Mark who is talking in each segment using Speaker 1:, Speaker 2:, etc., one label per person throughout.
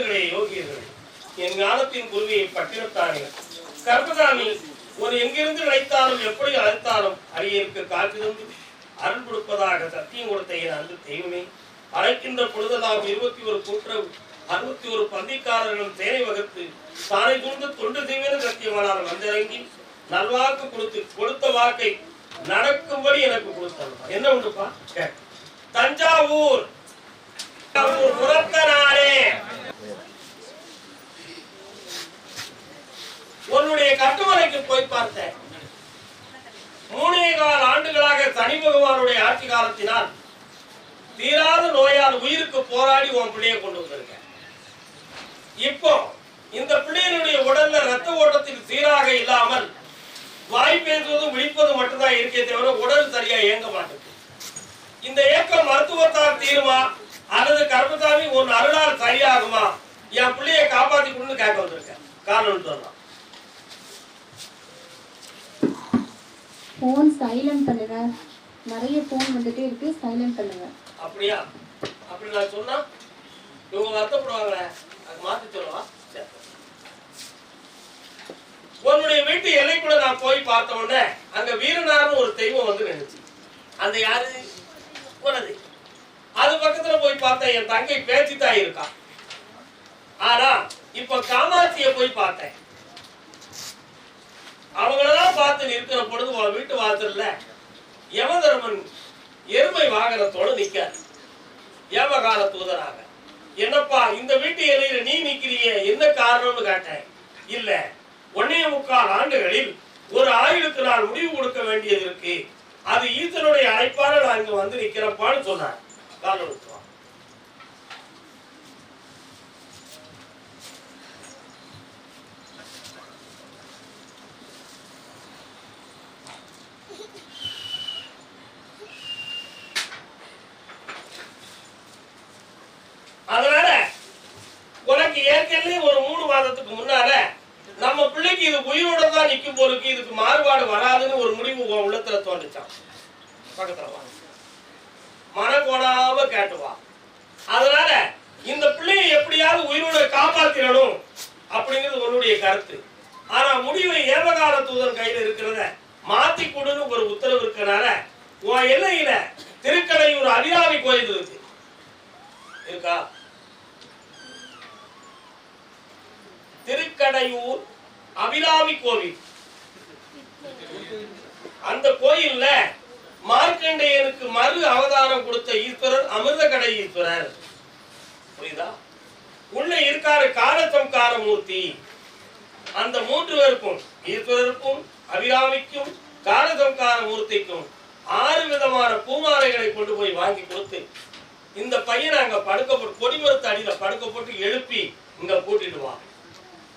Speaker 1: ஞானிகளே சித்தர்களே யோகியர்களே என் ஞானத்தின் குருவியை பட்டினத்தார்கள் கர்மசாமி ஒரு எங்கிருந்து நினைத்தாலும் எப்படி அழைத்தாலும் அரியருக்கு காற்று தந்து அருள் கொடுப்பதாக சத்தியம் கொடுத்த என் அன்பு தெய்வமே. அழைக்கின்ற பொழுதெல்லாம் இருபத்தி ஒரு கூட்டுறவு அறுபத்தி ஒரு பந்திக்காரர்களும் தேனை வகுத்து தானை சூழ்ந்து தொண்டு செய்வேன் சத்தியமானார் வந்திறங்கி நல்வாக்கு கொடுத்து கொடுத்த வாக்கை நடக்கும்படி எனக்கு கொடுத்தார் என்ன உண்டுப்பா? தஞ்சாவூர். தஞ்சாவூர் புறத்த நாடே உன்னுடைய கட்டுமலைக்கு போய் பார்த்தேன் மூணே கால் ஆண்டுகளாக சனி பகவானுடைய ஆட்சி காலத்தினால் தீராத நோயால் உயிருக்கு போராடி உன் பிள்ளைய கொண்டு வந்திருக்க. இப்போ இந்த பிள்ளையினுடைய உடல்ல ரத்த ஓட்டத்தில் சீராக இல்லாமல் வாய் பேசுவதும் விழிப்பதும் மட்டும்தான் இருக்கே தவிர உடல் சரியா இயங்க மாட்டேங்குது. இந்த இயக்கம் மருத்துவத்தால் தீருமா? அல்லது கர்மசாமி உன் அருளால் சரியாகுமா? என் பிள்ளைய காப்பாத்தி கொடுன்னு கேட்க வந்திருக்கேன் காரணம் சொல்லலாம்
Speaker 2: ஃபோன் சைலண்ட் பண்ணுங்க. நிறைய ஃபோன் வந்துட்டே இருக்கு சைலண்ட் பண்ணுங்க.
Speaker 1: அப்படியா? அப்படி நான் சொன்னா இவங்க வருத்தப்படுவாங்களே. அது மாத்தி சொல்லவா? உன்னுடைய வீட்டு எல்லைக்குள்ள நான் போய் பார்த்த உடனே அங்க வீரனார்னு ஒரு தெய்வம் வந்து நினைச்சு அந்த யாரு? உனது. அது பக்கத்துல போய் பார்த்தேன் என் தங்கை பேச்சு தான் இருக்கா. ஆனா இப்ப காமாட்சிய போய் பார்த்தேன். அவங்களெல்லாம் பார்த்து நிற்கிற பொழுது உன் வீட்டு வாசல்ல யமதர்மன் எருமை வாகனத்தோட நிற்காது ஏமகால தூதராக. என்னப்பா இந்த வீட்டு எல்லையில நீ நிக்கிறியே? என்ன காரணம்னு கேட்டேன். இல்ல ஒன்னே முக்கால் ஆண்டுகளில் ஒரு ஆயுளுக்கு நான் முடிவு கொடுக்க வேண்டியது இருக்கு. அது ஈசனுடைய அழைப்பால நான் இங்க வந்து நிக்கிறப்பான்னு சொன்னார். காரணம் கொடுத்துருவான். அதனால உனக்கு ஏற்கனவே ஒரு மூணு மாதத்துக்கு முன்னால நம்ம பிள்ளைக்கு இது உயிரோட தான் நிற்கும் போருக்கு இதுக்கு மாறுபாடு வராதுன்னு ஒரு முடிவு உன் உள்ளத்துல தோன்றுச்சான் பக்கத்துல வா. மனக்கோடாம கேட்டுவா அதனால இந்த பிள்ளையை எப்படியாவது உயிரோட காப்பாத்திடணும் அப்படிங்கிறது உன்னுடைய கருத்து. ஆனா முடிவை ஏவகால தூதன் கையில இருக்கிறத மாத்தி கொடுன்னு ஒரு உத்தரவு இருக்கிறனால உன் எல்லையில திருக்கடையூர் அதிகாரி கோயில் இருக்கு. இருக்கா? திருக்கடையூர் அபிராமி கோவில். அந்த கோயில்ல மார்க்கண்டேயனுக்கு மறு அவதாரம் கொடுத்த ஈஸ்வரர் அமிர்தகடை ஈஸ்வரர். புரியுதா? உள்ள இருக்காரு காலசம்கார மூர்த்தி. அந்த மூன்று பேருக்கும் ஈஸ்வரருக்கும் அபிராமிக்கும் காலசம்கார மூர்த்திக்கும் ஆறு விதமான பூமாலைகளை கொண்டு போய் வாங்கி கொடுத்து இந்த பையனை அங்க படுக்க போட்டு கொடிமரத்து அடியில படுக்க போட்டு எழுப்பி இங்க கூட்டிட்டு வா.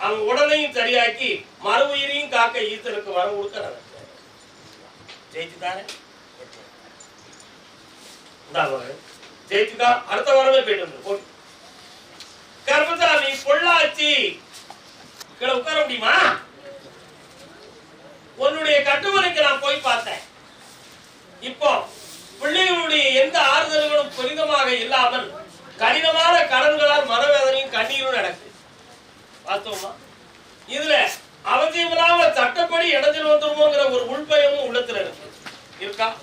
Speaker 1: அவங்க உடலையும் சரியாக்கி மறு உயிரையும் காக்க ஈஸ்வருக்கு வரம் கொடுக்க நான் ஜெயிச்சுதானே இந்தா ஜெயிச்சுக்கா அடுத்த வாரமே போயிட்டு வந்து போட்டு கர்மசாமி பொள்ளாச்சி. கீழே உட்கார முடியுமா? உன்னுடைய கட்டுமனைக்கு நான் போய் பார்த்தேன். இப்போ பிள்ளைகளுடைய எந்த ஆறுதல்களும் புனிதமாக இல்லாமல் கடினமான கடன்களால் மனவேதனையும் கண்ணீரும் நடக்குது. பார்த்தோமா? இதுல அவசியமில்லாம சட்டப்படி இடத்தில் வந்துருமோங்கிற ஒரு உள்பயமும் உள்ளத்துல இருக்கு. இருக்கா?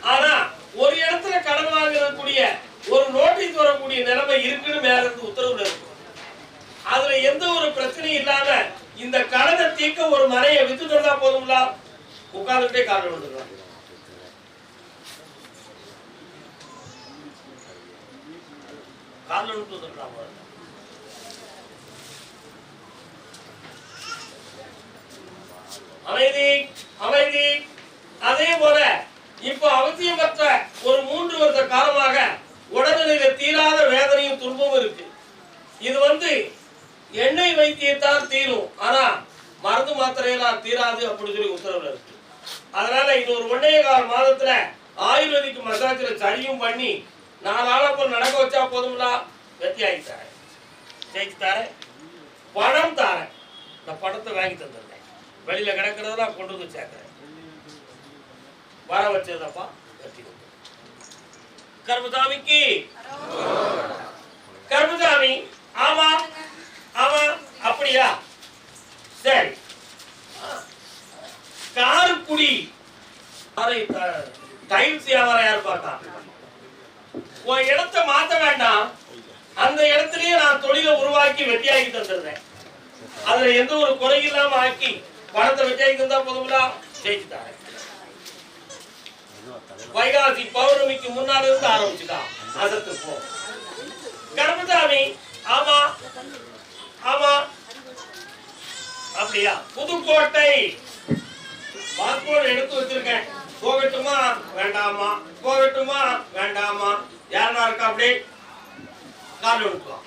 Speaker 1: ஆனா ஒரு இடத்துல கடன் வாங்கக்கூடிய ஒரு நோட்டீஸ் வரக்கூடிய நிலைமை இருக்குன்னு மேல இருந்து உத்தரவுல இருக்கு. அதுல எந்த ஒரு பிரச்சனையும் இல்லாம இந்த கடனை தீர்க்க ஒரு மனையை வித்து தந்தா போதும்ல? உட்கார்ந்துட்டே காரணம் வந்துடலாம் காரணம் வந்துடலாம்? அமைதி அமைதி. அதே போல இப்போ அவசியமற்ற ஒரு மூன்று வருஷ காலமாக உடல்நிலையில தீராத வேதனையும் துன்பமும் இருக்கு. இது வந்து எண்ணெய் வைத்தியத்தால் தீரும். ஆனா மருந்து மாத்திரையெல்லாம் தீராது அப்படின்னு சொல்லி உத்தரவுல இருக்கு. அதனால இது ஒரு ஒன்னே கால் மாதத்துல ஆயுர்வேதிக் மசாஜில் சரியும் பண்ணி நாலு ஆளப்ப நடக்க வச்சா போதும்ல வெத்தி ஆகி தரேன் ஜெயிச்சு தரேன் பணம் தரேன். இந்த பணத்தை வாங்கி தந்துருங்க வெளியில கிடக்கிறதெல்லாம் கொண்டு வந்து சேர்க்கிறேன். வர வச்சதப்பா கட்டி கர்மசாமிக்கு. கர்மசாமி ஆமா ஆமா அப்படியா? சரி. காரக்குடி. டைல்ஸ் வியாபாரம் யார் பார்த்தான் உன் இடத்தை மாத்த வேண்டாம். அந்த இடத்துலயே நான் தொழிலை உருவாக்கி வெட்டியாகி தந்துருந்தேன் அதுல எந்த ஒரு குறை இல்லாம ஆக்கி பணத்தை வெற்றியாக்கி தந்தா போதுங்களா ஜெயிச்சு தரேன் வைகாசி பௌர்ணமிக்கு முன்னால இருந்து ஆரம்பிச்சுதான் அதற்கு போ. கர்மசாமி ஆமா ஆமா. அப்படியா? புதுக்கோட்டை. பாஸ்போர்ட் எடுத்து வச்சிருக்கேன். போகட்டுமா? வேண்டாமா? போகட்டுமா? வேண்டாமா? யாரா இருக்கா அப்படி? கால் எடுக்கலாம்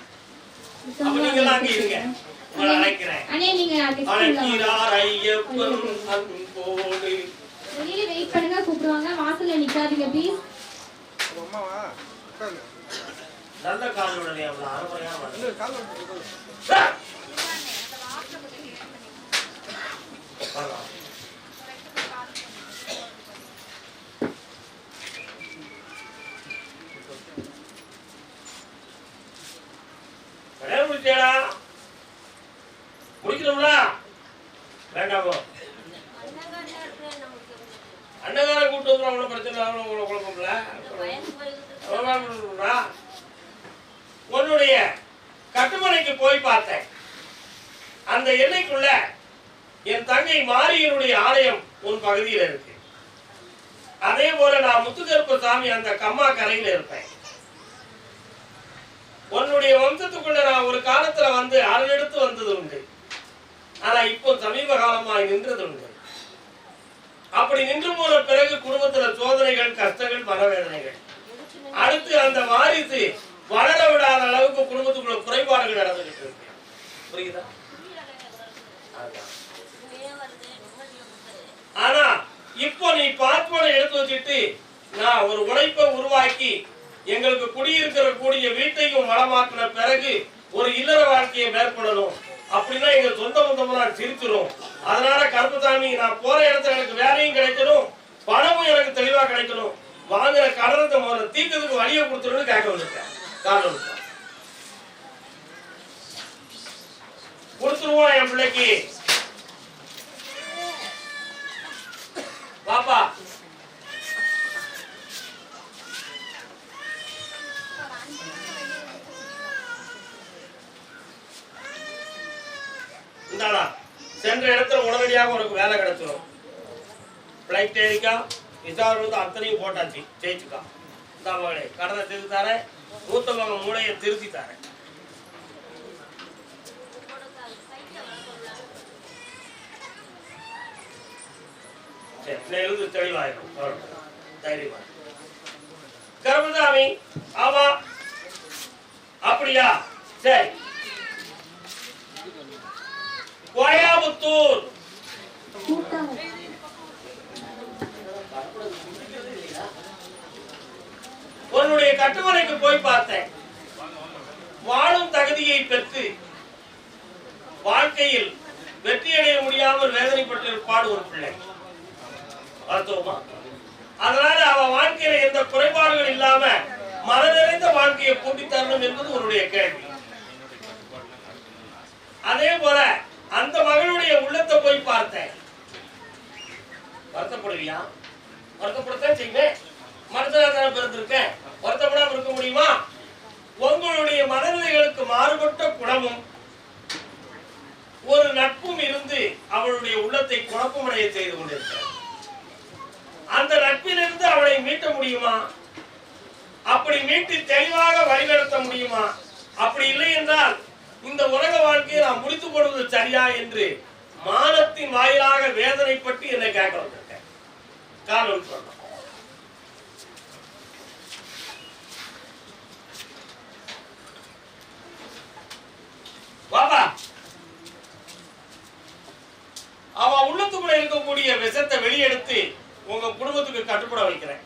Speaker 1: அப்ப நீங்களாம் அங்க இருங்க. உங்களை அழைக்கிறேன். அழைக்கிறார் ஐயப்பன் அன்போடு
Speaker 2: வெளியே வெயிட் பண்ணுங்க கூப்பிடுவாங்க. வாசல்ல நிக்காதீங்க ப்ளீஸ்
Speaker 3: அம்மாவா? உட்காருங்க.
Speaker 1: நல்ல கால் உடனே அவ்வளவு அருமையான மனிதன்.
Speaker 3: இல்ல, கால் வந்து உட்காரு.
Speaker 1: சார்! வரலாம். கல்யாணம் முடிச்சியாடா? முடிக்கணும்ல வேண்டாமோ அண்ணகார கூட்டு வந்து அவ்வளவு பிரச்சனை அவ்வளவு உங்களை குழப்பம்ல அவ்வளவுதான்டா. உன்னுடைய கட்டுமனைக்கு போய் பார்த்தேன் அந்த எல்லைக்குள்ள என் தங்கை மாரியனுடைய ஆலயம் உன் பகுதியில் இருக்கு அதே போல நான் முத்துக்கருப்பு சாமி அந்த கம்மா கரையில இருப்பேன் உன்னுடைய வம்சத்துக்குள்ள நான் ஒரு காலத்துல வந்து அரணெடுத்து வந்தது உண்டு ஆனா இப்போ சமீப காலமாய் நின்றது அப்படி நின்று போன பிறகு குடும்பத்துல சோதனைகள் கஷ்டங்கள் மனவேதனைகள். அடுத்து அந்த வாரிசு வளர விடாத அளவுக்கு குடும்பத்துக்குள்ள குறைபாடுகள் நடந்துகிட்டு இருக்கு. புரியுதா? ஆனா இப்போ நீ பார்ப்பனை எடுத்து வச்சுட்டு நான் ஒரு உழைப்பை உருவாக்கி எங்களுக்கு குடியிருக்கிற கூடிய வீட்டையும் வளமாக்கின பிறகு ஒரு இல்லற வாழ்க்கையை மேற்கொள்ளணும். அப்படின்னா எங்க சொந்த பந்தமும் நான் சிரிச்சிடும் அதனால கருப்பசாமி நான் போற இடத்துல எனக்கு வேலையும் கிடைக்கணும் பணமும் எனக்கு தெளிவா கிடைக்கணும். வாங்குற கடனத்தை முதல்ல தீர்க்கிறதுக்கு வழியை கொடுத்துருன்னு கேட்க வந்திருக்கேன். காரணம் கொடுத்துருவோம் என் பிள்ளைக்கு. ரைட் ஏறிக்கா விசாரணை வந்து அத்தனையும் போட்டாச்சு. ஜெயிச்சுக்கா இந்த மகளே கடனை திருத்தி தரேன் மூத்த மகன் மூளையை திருத்தி தரேன் சரி எழுது தெளிவாயிரும். தைரியமா. கருமசாமி ஆமா. அப்படியா? சரி. கோயாபுத்தூர்
Speaker 2: கூப்பிட்டா
Speaker 1: உன்னுடைய கட்டுமனைக்கு போய் பார்த்தேன். வாழும் தகுதியை பெற்று வாழ்க்கையில் வெற்றியடைய முடியாமல் வேதனைப்பட்டிருப்பாடு ஒரு பிள்ளை. வாஸ்தவமா அதனால அவ வாழ்க்கையில எந்த குறைபாடுகள் இல்லாம மன நிறைந்த வாழ்க்கையை கூட்டி தரணும் என்பது உன்னுடைய கேள்வி. அதே போல அந்த மகளுடைய உள்ளத்தை போய் பார்த்தேன். வருத்தப்படுவியா வருத்தப்படத்தான் செய்வேன். மனதில் தானே பிறந்திருக்கேன்? வருத்தப்படாம இருக்க முடியுமா? உங்களுடைய மனநிலைகளுக்கு மாறுபட்ட குணமும் ஒரு நட்பும் இருந்து அவளுடைய உள்ளத்தை குழப்பமடைய செய்து கொண்டிருக்கிறார் அந்த நட்பிலிருந்து அவளை மீட்ட முடியுமா? அப்படி மீட்டு தெளிவாக வழிநடத்த முடியுமா? அப்படி இல்லை என்றால் இந்த உலக வாழ்க்கையை நான் முடித்துக் கொள்வது சரியா என்று மானத்தின் வாயிலாக வேதனைப்பட்டு என்னை கேட்க வந்திருக்கேன். காரணம் சொல்றேன் பாபா அவ உள்ளத்துக்குள்ள இருக்கக்கூடிய விஷத்தை வெளியெடுத்து உங்க குடும்பத்துக்கு கட்டுப்பட வைக்கிறேன்.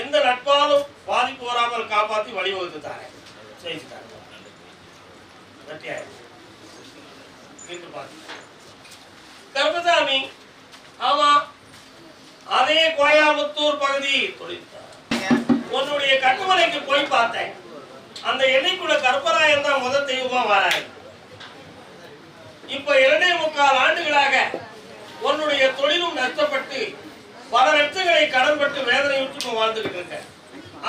Speaker 1: எந்த நட்பாலும் பாதிப்பு வராமல் காப்பாத்தி வழிவகுத்து தாரேன். செய்து தாரேன். கருப்பசாமி ஆமா அதே கோயாமுத்தூர் பகுதி. உன்னுடைய கட்டுமனைக்கு போய் பார்த்தேன். அந்த எல்லைக்குள்ள கருப்பராயன் தான் முதல் தெய்வமா வராரு. இப்ப இரண்டே முக்கால் ஆண்டுகளாக உன்னுடைய தொழிலும் நஷ்டப்பட்டு பல லட்சங்களை கடன்பட்டு வேதனையுற்று வாழ்ந்துகிட்டு இருக்க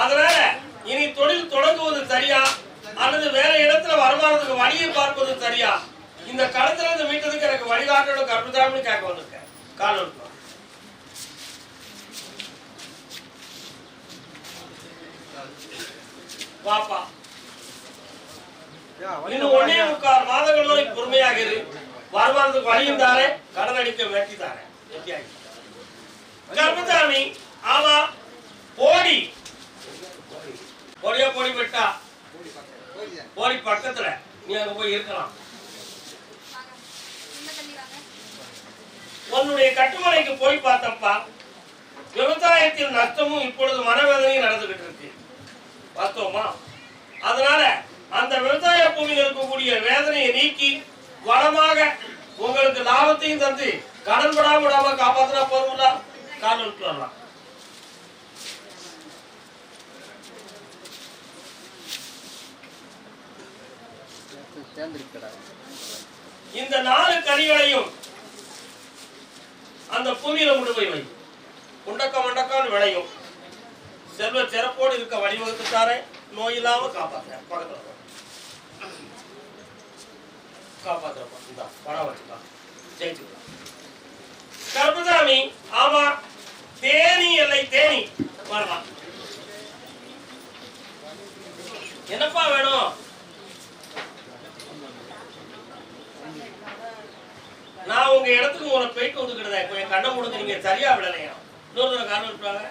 Speaker 1: அதனால இனி தொழில் தொடங்குவது சரியா? அல்லது வேற இடத்துல வருமானத்துக்கு வழியை பார்ப்பது சரியா? இந்த களத்துல இருந்து மீட்டதுக்கு எனக்கு வழிகாட்டணும் கற்பதாமனு கேட்க வந்திருக்கேன் காலம் வாப்பா. இன்னும் ஒன்னே முக்கால் மாதங்கள் வரை பொறுமையாக இரு. வருவாரத்துக்கு வழியும் தாரே கடன் அடிக்க வேட்டி தாரே கர்மசாமி ஆமா போடி. போடியா போடி விட்டா. போடி பக்கத்துல. நீ அங்க போய் இருக்கலாம். உன்னுடைய கட்டுமனைக்கு போய் பார்த்தப்பா விவசாயத்தில் நஷ்டமும் இப்பொழுது மனவேதனையும் நடந்துகிட்டு இருக்கு. பார்த்தோமா? அதனால அந்த விவசாய பூமியில் இருக்கக்கூடிய வேதனையை நீக்கி வளமாக உங்களுக்கு லாபத்தையும் தந்து கடன் படாம விடாம காப்பாத்தினா போதும்ல? கால் விட்டு வரலாம். இந்த நாலு கனிகளையும் அந்த பூமியில கொண்டு போய் வை. உண்டக்க மண்டக்கான்னு விளையும். செல்வ சிறப்போடு இருக்க வழிவகுத்துட்டாரே. நோய் இல்லாம காப்பாத்த பக்கத்துல வா. காப்பாத்துறப்பா இந்தா பணம் வச்சுக்கா ஜெயிச்சுக்கலாம் கருப்பசாமி ஆமா தேனி இல்லை தேனி வரலாம் என்னப்பா வேணும் நான் உங்க இடத்துக்கு உங்களை போயிட்டு வந்துக்கிட்டேன் இப்போ என் கண்ணை முடுங்க நீங்க சரியா விடலையா இன்னொரு காரணம் இருப்பாங்க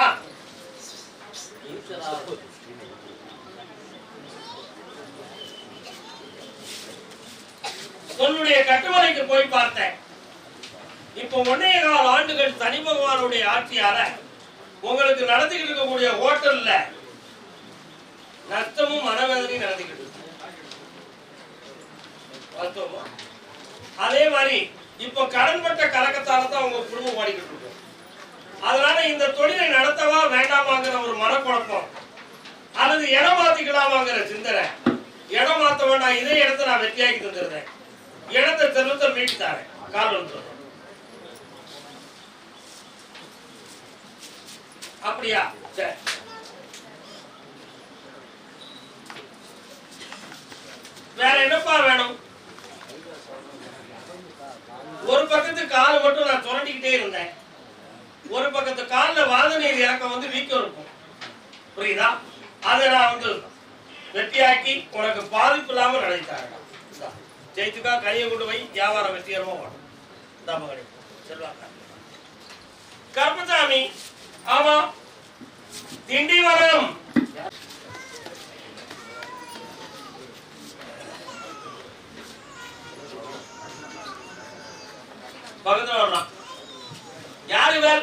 Speaker 1: ஆ உன்னுடைய கட்டுமனைக்கு போய் பார்த்தேன். இப்போ ஒன்னைய கால ஆண்டுகள் தனி பகவானுடைய ஆட்சியால உங்களுக்கு நடத்திக்கிட்டு இருக்கக்கூடிய ஹோட்டல்ல நஷ்டமும் மனவேதனையும் நடந்துக்கிட்டு இருக்கு. அதே மாதிரி இப்போ கடன்பட்ட கலக்கத்தால தான் உங்க குடும்பம் ஓடிக்கிட்டு இருக்கு. அதனால இந்த தொழிலை நடத்தவா வேண்டாமாங்கிற ஒரு மனக்குழப்பம். அல்லது இடம் மாத்திக்கலாமாங்கிற சிந்தனை. இடம் மாத்த வேண்டாம் இதே இடத்த நான் வெற்றியாக்கி தந்துடுறேன். இடத்தை செல்வத்தை மீட்டு தரேன். அப்படியா? சரி. வேற என்னப்பா வேணும்? ஒரு பக்கத்து கால் மட்டும் நான் சுரண்டிக்கிட்டே இருந்தேன். ஒரு பக்கத்து காலில் வாதனையில் இறக்கம் வந்து வீக்கம் இருக்கும். புரியுதா? அதை நான் வந்து வெட்டியாக்கி உனக்கு பாதிப்பு இல்லாமல் நடத்தித்தாங்க ஜெயித்துக்கா கையை கொண்டு போய் வியாபாரம் வெற்றிகரமாக வரும் தம்ப கிடைக்கும் செல்வாக்கா. கருப்பசாமி ஆமா திண்டிவனம் பக்கத்துல வரலாம் யாரு இவர்?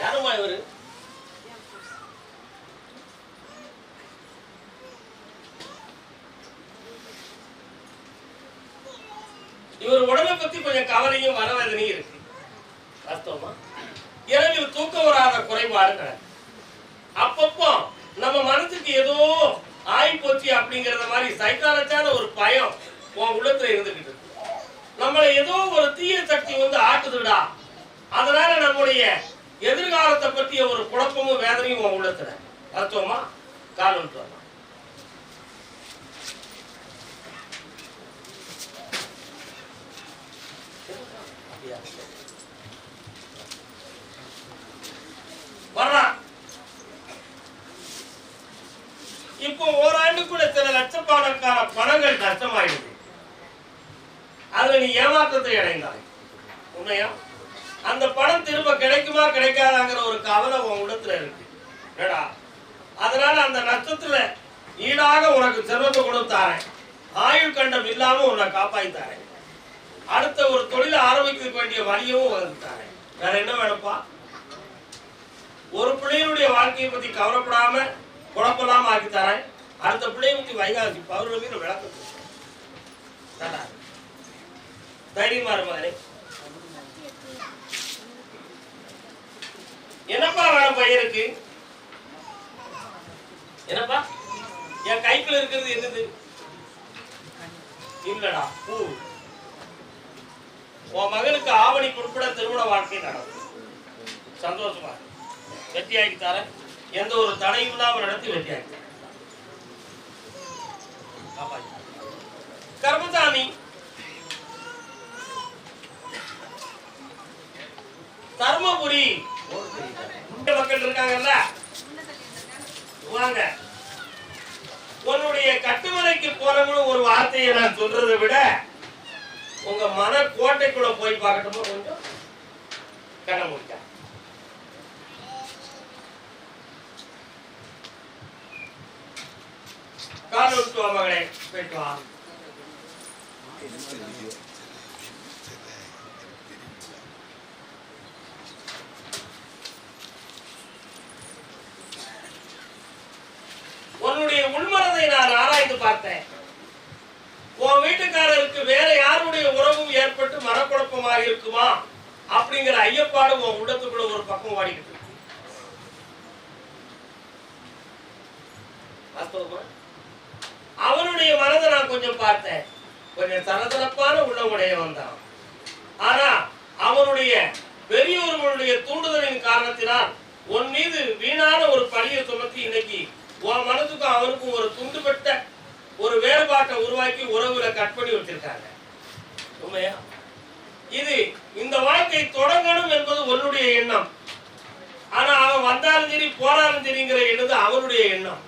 Speaker 1: யாருமா இவரு? இவர் உடலை பத்தி கொஞ்சம் கவலையும் மனவேதனையும் இருக்கு. வாஸ்தவமா? இவர் தூக்கம் வராத குறைபாடு கிடக்கு. அப்பப்போ நம்ம மனசுக்கு ஏதோ ஆய் போச்சு அப்படிங்கறத மாதிரி சைக்காலஜான ஒரு பயம் உன் உள்ளத்துல இருந்துகிட்டு இருக்கு. நம்மளை ஏதோ ஒரு தீய சக்தி வந்து ஆட்டுதுடா. அதனால நம்முடைய எதிர்காலத்தை பற்றிய ஒரு குழப்பமும் வேதனையும் உன் உள்ளத்துல. அர்த்தமா காலம் வர்றான் இப்போ ஓராண்டுக்குள்ள சில லட்சக்கணக்கான பணங்கள் நஷ்டமாயிடுது. அதுல நீ ஏமாற்றத்தை அடைந்தாய். உண்மையா? அந்த பணம் திரும்ப கிடைக்குமா கிடைக்காதாங்கிற ஒரு கவலை உன் உள்ளத்துல இருக்கு. ஏடா அதனால அந்த நஷ்டத்துல ஈடாக உனக்கு செல்வத்தை கொடுத்தாரேன் ஆயுள் கண்டம் இல்லாம உன்னை காப்பாத்தாரேன் அடுத்த ஒரு தொழிலை ஆரம்பிக்க வேண்டிய வழியவும் வந்துட்டாரேன் வேற என்ன வேணும்ப்பா? ஒரு பிள்ளையினுடைய வாழ்க்கையை பத்தி கவலைப்படாம குழப்பலாம ஆக்கி தரேன். அடுத்த பிள்ளையை பத்தி வைகாசி பௌர்ணமி விளக்கம் தைரியமா இருப்பாரு என்னப்பா வேணும் பையனுக்கு என்னப்பா? என் கைக்குள்ள இருக்கிறது என்னது? இல்லடா பூ. உன் மகனுக்கு ஆவணி குறிப்பிட திருமண வாழ்க்கை நடக்கும். சந்தோஷமா? இரு. தர எந்த ஒரு தடையும் இல்லாமல் நடத்தி வெற்றியாக்கி தரேன். கர்மசாமி. தர்மபுரி. இந்த மக்கள் இருக்காங்கல்ல? வாங்க. உன்னுடைய கட்டுமலைக்கு போறவங்க ஒரு வார்த்தையை நான் சொல்றதை விட உங்க மன கோட்டைக்குள்ள போய் பார்க்கட்டுமா கொஞ்சம்? கண்ண முடிக்க. கால் விட்டு வா மகளே. போயிட்டு வா உன்னுடைய உள்மனதை நான் ஆராய்ந்து பார்த்தேன் உன் வீட்டுக்காரருக்கு வேற யாருடைய உறவும் ஏற்பட்டு மனக்குழப்பமாக இருக்குமா? அப்படிங்கிற ஐயப்பாடு உன் உள்ளத்துக்குள்ள ஒரு பக்கம் ஓடிக்கிட்டு இருக்கு. அவனுடைய மனதை நான் கொஞ்சம் பார்த்தேன். கொஞ்சம் தரதரப்பான உள்ளமுடையவன் தான். ஆனா அவனுடைய பெரியோர்களுடைய தூண்டுதலின் காரணத்தினால் உன் மீது வீணான ஒரு பழியை சுமத்தி இன்னைக்கு உன் மனதுக்கும் அவனுக்கும் ஒரு துண்டுபட்ட ஒரு வேறுபாட்டை உருவாக்கி உறவுல கட் பண்ணி வச்சிருக்காங்க. உண்மையா? இது இந்த வாழ்க்கை தொடங்கணும் என்பது உன்னுடைய எண்ணம். ஆனா அவன் வந்தாலும் சரி போனாலும் சரிங்கிற எண்ணது அவனுடைய எண்ணம்.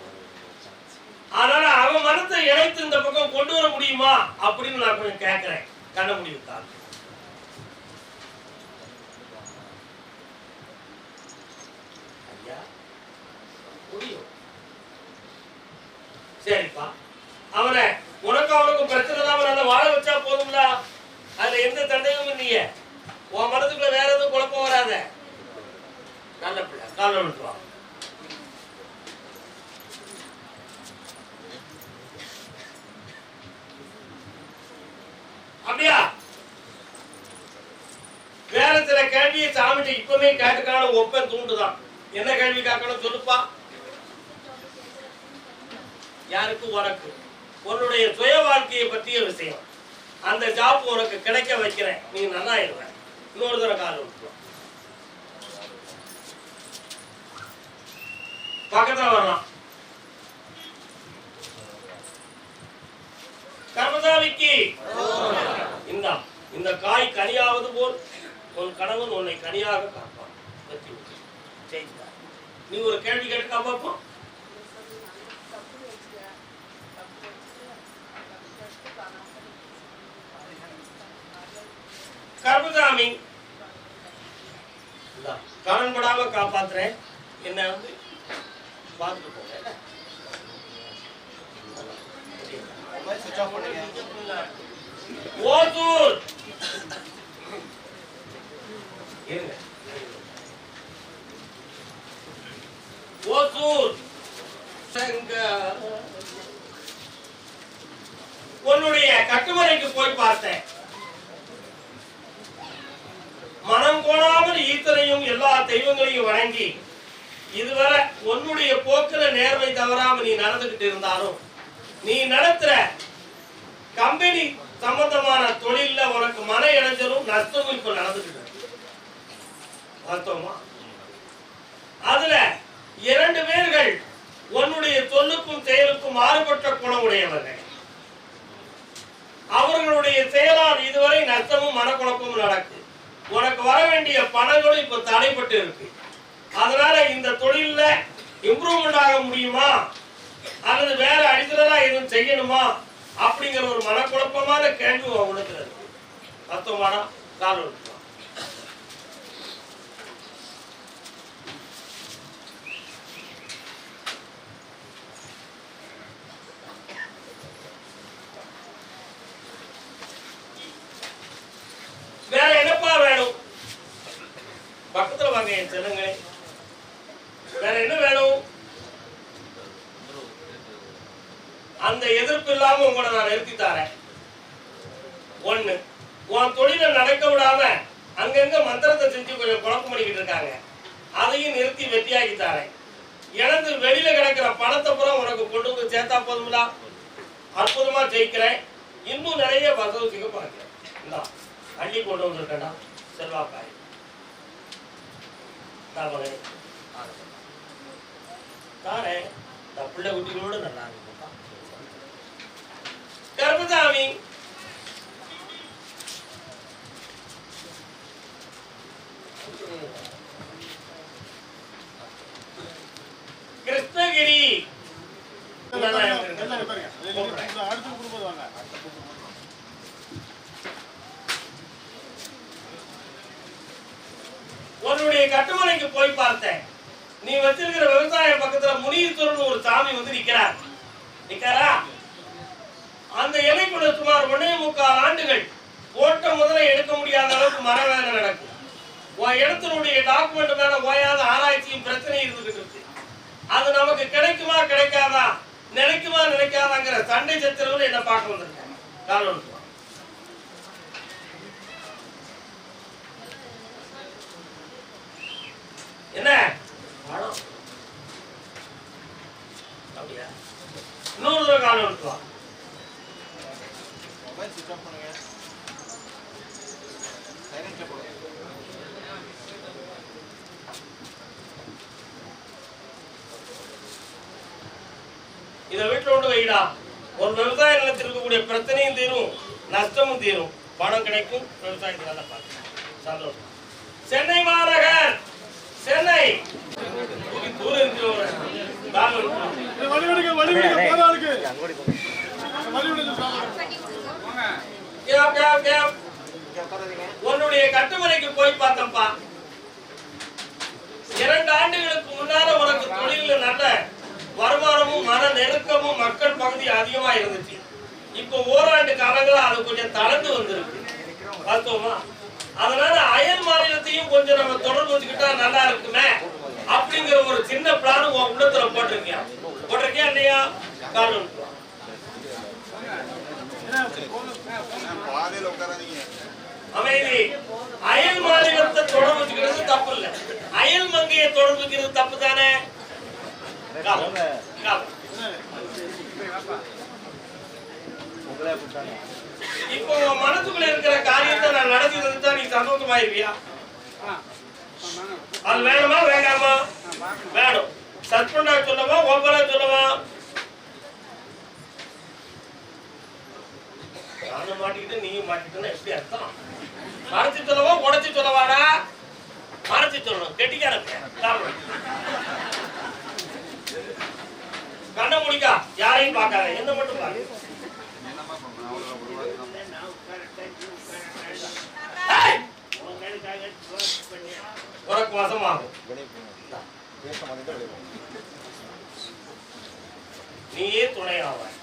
Speaker 1: அதனால அவன் மனத்தை இணைத்து இந்த பக்கம் கொண்டு வர முடியுமா அப்படின்னு நான் கொஞ்சம் கேட்கிறேன் கண்ண முடிவுத்தால் சரிப்பா. அவனை உனக்கு அவனுக்கும் பிரச்சனை இல்லாம நல்லா வாழ வச்சா போதும்டா. அதுல எந்த தண்டையும் இல்லையே. உன் மனதுக்குள்ள வேற எதுவும் குழப்பம் வராத. நல்ல பிள்ளை கால விட்டுவான் அப்படியா வேற சில கேள்வியை சாமிட்டு இப்பவுமே கேட்டுக்கான ஒப்பன் தூண்டுதான். என்ன கேள்வி கேட்கணும் சொல்லுப்பா. யாருக்கு உனக்கு? உன்னுடைய சுய வாழ்க்கையை பற்றிய விஷயம். அந்த ஜாப் உனக்கு கிடைக்க வைக்கிறேன். நீ நல்லா இருவ இன்னொரு தடவை கால் விட்டுருவோம் பக்கத்தில் வரலாம். கர்மசாமிக்கு இந்த இந்த காய் கனியாவது போல். உன் கணவன் உன்னை கனியாக காப்பான். நீ ஒரு கேள்வி கேட்டுக்கா பார்ப்போம் கர்மசாமி இந்தா, படாம காப்பாத்துறேன். என்ன வந்து? பார்த்துட்டு போங்க. என்ன? இருங்க. ஓசூர்! சங்க உன்னுடைய கட்டுமறைக்கு போய் பார்த்தேன். மனம் கோணாமல் ஈத்தனையும் எல்லா தெய்வங்களையும் வணங்கி இதுவரை உன்னுடைய போக்குல நேர்மை தவறாம நீ நடந்துகிட்டு இருந்தாலும் நீ நடத்துற கம்பெனி சம்பந்தமான தொழில்ல உனக்கு மன இடைஞ்சலும் நஷ்டமும் இப்ப நடந்துகிட்டு வாஸ்தவமா அதுல இரண்டு பேர்கள் உன்னுடைய சொல்லுக்கும் செயலுக்கும் மாறுபட்ட குணமுடையவர்கள். அவர்களுடைய செயலால் இதுவரை நஷ்டமும் மனக்குழப்பமும் நடக்கு. உனக்கு வர வேண்டிய பணங்களும் இப்ப தடைப்பட்டு இருக்கு. அதனால இந்த தொழில இம்ப்ரூவ்மெண்ட் ஆக முடியுமா? அல்லது வேற அடித்தலா எதுவும் செய்யணுமா? அப்படிங்கிற ஒரு மனக்குழப்பமான கேள்வி உனக்கு இருக்கு. அர்த்தமானா காலம் விட்டுருவான் வேற என்னப்பா வேணும் பக்கத்துல வாங்க என் செல்லுங்களே வேற என்ன வேணும் அந்த எதிர்ப்பு இல்லாம நான் நிறுத்தி தாரேன். ஒண்ணு உன் தொழிலை நடக்க விடாம அங்கங்க மந்திரத்தை செஞ்சு கொஞ்சம் குழப்பம் பண்ணிக்கிட்டு இருக்காங்க. அதையும் நிறுத்தி வெட்டியாக்கி தாரேன். இழந்து வெளியில கிடக்கிற பணத்தை பூரா உனக்கு கொண்டு வந்து சேர்த்தா போதுங்களா அற்புதமா ஜெயிக்கிறேன். இன்னும் நிறைய வசதிக்கு பார்க்கிறேன். இந்தா அள்ளி கொண்டு வந்திருக்கேன்டா செல்வாப்பாய் தாரேன். இந்த பிள்ளை குட்டிகளோடு நல்லா இருக்குப்பா கர்மசாமி கிருஷ்ணகிரி
Speaker 3: அடுத்து கொடுப்பது வாங்க
Speaker 1: உன்னுடைய கட்டுமனைக்கு போய் பார்த்தேன் நீ வச்சிருக்கிற விவசாய பக்கத்துல முனீஸ்வரன் ஒரு சாமி வந்து நிக்கிறார் நிக்காரா அந்த இலைக்குள்ள சுமார் ஒன்னே முக்கால் ஆண்டுகள் போட்ட முதல்ல எடுக்க முடியாத அளவுக்கு மர வேலை நடக்கும் உன் இடத்தினுடைய டாக்குமெண்ட் மேல ஓயாத ஆராய்ச்சியும் பிரச்சனையும் இருந்துகிட்டு இருக்கு அது நமக்கு கிடைக்குமா கிடைக்காதா நினைக்குமா சண்டை சச்சரவுல என்ன பார்க்க வந்திருக்கேன் காரணம் இருக்கு. என்ன? அப்படியா? இன்னொரு தடவை காலம் எடுத்துவா
Speaker 3: மொபைல் சுவிட்ச் ஆஃப் பண்ணுங்க. சைலண்ட்ல போடுங்க.
Speaker 1: இதை வீட்டுல கொண்டு வைடா ஒரு விவசாய நிலத்தில் இருக்கக்கூடிய பிரச்சனையும் தீரும் நஷ்டமும் தீரும். பணம் கிடைக்கும் விவசாயத்தை நல்லா பார்க்கலாம். சந்தோஷம். சென்னை மாநகர் சென்னை. தூரம். உன்னுடைய கட்டுமனைக்கு போய் பார்த்தப்பா இரண்டு ஆண்டுகளுக்கு முன்னால உனக்கு தொழில நல்ல வருமானமும் மன நெருக்கமும் மக்கள் பகுதி அதிகமா இருந்துச்சு. இப்போ ஓராண்டு காலங்களா அது கொஞ்சம் தளர்ந்து வந்திருக்கு. பார்த்தோமா? அதனால அயல் மாநிலத்தையும் கொஞ்சம் நம்ம தொடர்பு வச்சுக்கிட்டா நல்லா இருக்குமே அப்படிங்கிற ஒரு சின்ன பிளான் உன் உள்ளத்துல போட்டிருக்கியா? போட்டிருக்கியா இல்லையா? காரணம். அமைதி. அயல் மாநிலத்தை தொடர்பு வச்சுக்கிறது தப்பு இல்லை. அயல் மங்கையை தொடர்பு வைக்கிறது தப்பு தானே? இப்போ மனசுக்குள்ள இருக்கிற காரியத்தை நான் நடத்தி தந்துட்டா நீ சந்தோஷமாயிருவியா? அது வேணுமா வேண்டாமா? வேணும். சஸ்பெண்டா சொல்லவா ஒவ்வொரு சொல்லவா? நானும் மாட்டிக்கிட்டு நீயும் மாட்டிக்கிட்டு எப்படி அர்த்தம்? மறைச்சு சொல்லவா உடச்சு சொல்லவாடா? மறைச்சு சொல்லணும். கெட்டிக்கார காரணம். கண்ண முடிக்கா. யாரையும் பார்க்காத. என்ன மட்டும் பாரு! உனக்கு வசமாகும். நீயே துணையாவாய்.